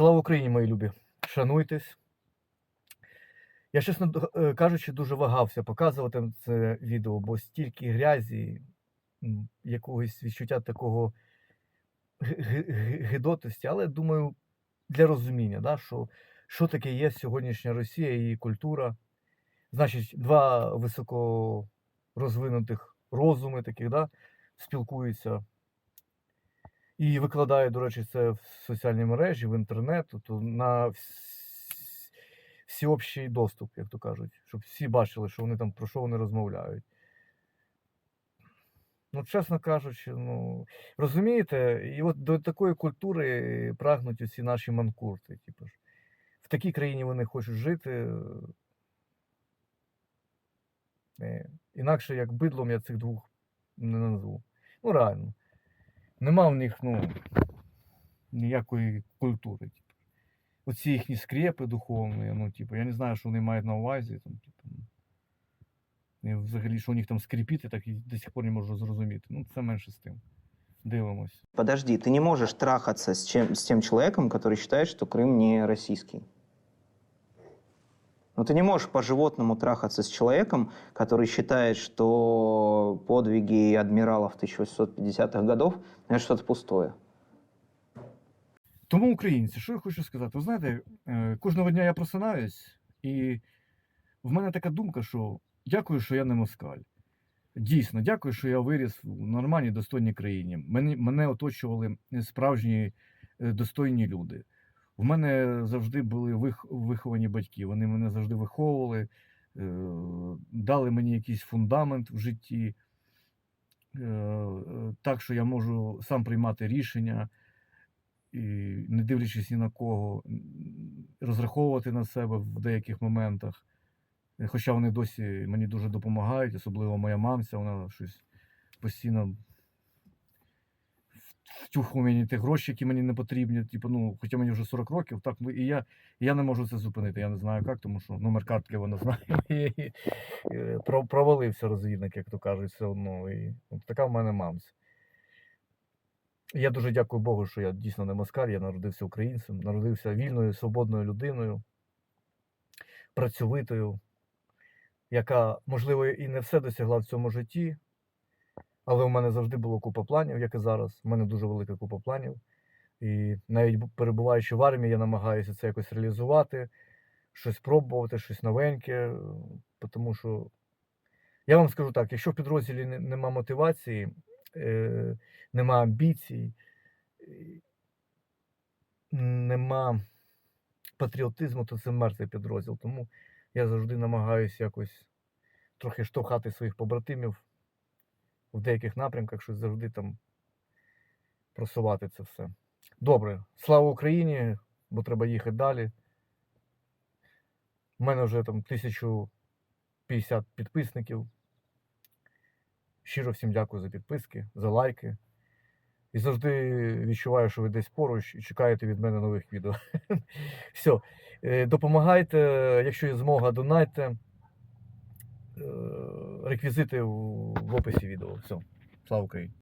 Слава Україні, мої любі! Шануйтесь. Я, чесно е, кажучи, дуже вагався показувати це відео, бо стільки грязі, якогось відчуття такого ги- ги- ги- гидотості, але думаю, для розуміння, да, що, що таке є сьогоднішня Росія і її культура. Значить, два високо розвинутих розуми таких, да, спілкуються і викладають, до речі, це в соціальні мережі, в інтернет, то на вс- всеобщий доступ, як то кажуть, щоб всі бачили, що вони там про що вони розмовляють. Ну, чесно кажучи, ну розумієте, і от до такої культури прагнуть усі наші манкурти. Типу ж. В такій країні вони хочуть жити. Е, Інакше як бидлом я цих двох не назву. Ну, реально. Нема в них ну, ніякої культури. Типу. Оці їхні скрепи духовні, ну, типу, я не знаю, що вони мають на увазі. Там, типу, ну. І взагалі, що у них там скрипіти, так і до сих пор не можу зрозуміти. Ну, це менше з тим. Дивимось. Подожди, ты не можешь трахаться с, чем, с тем человеком, который считает, что Крым не российский. Но ты не можешь по-животному трахаться с человеком, который считает, что подвиги адмиралов 1850-х годов – это что-то пустое. Тому, українці, що я хочу сказати? Ви знаєте, е, кожного дня я просинаюсь, і в мене така думка, що дякую, що я не москаль. Дійсно, дякую, що я виріс в нормальній достойній країні. Мене, мене оточували справжні е, достойні люди. В мене завжди були вих, виховані батьки. Вони мене завжди виховували, е, дали мені якийсь фундамент в житті, е, е, так, що я можу сам приймати рішення і не дивлячись ні на кого, розраховувати на себе в деяких моментах. Хоча вони досі мені дуже допомагають, особливо моя мамця, вона щось постійно втюхує мені ті гроші, які мені не потрібні. Типу, ну, хоча мені вже 40 років, так, ну, і я, і я не можу це зупинити. Я не знаю як, тому що номер картки вона знає. Е, провалився розвідник, як то кажуть, все одно. І, от така в мене мамця. Я дуже дякую Богу, що я дійсно не москаль, я народився українцем, народився вільною, свободною людиною, працьовитою, яка, можливо, і не все досягла в цьому житті, але у мене завжди було купа планів, як і зараз. У мене дуже велика купа планів. І навіть перебуваючи в армії, я намагаюся це якось реалізувати, щось пробувати, щось новеньке. е, Тому що я вам скажу так: якщо в підрозділі нема мотивації, е, нема амбіцій, нема патріотизму, то це мертвий підрозділ. Тому я завжди намагаюся якось трохи штовхати своїх побратимів в деяких напрямках, щось завжди там просувати це все. Добре, слава Україні, бо треба їхати далі. У мене вже там 1050 підписників. Щиро всім дякую за підписки, за лайки. І завжди відчуваю, що ви десь поруч і чекаєте від мене нових відео. Все, е, допомагайте, якщо є змога, донайте. Реквізити в описі відео. Все, слава Україні!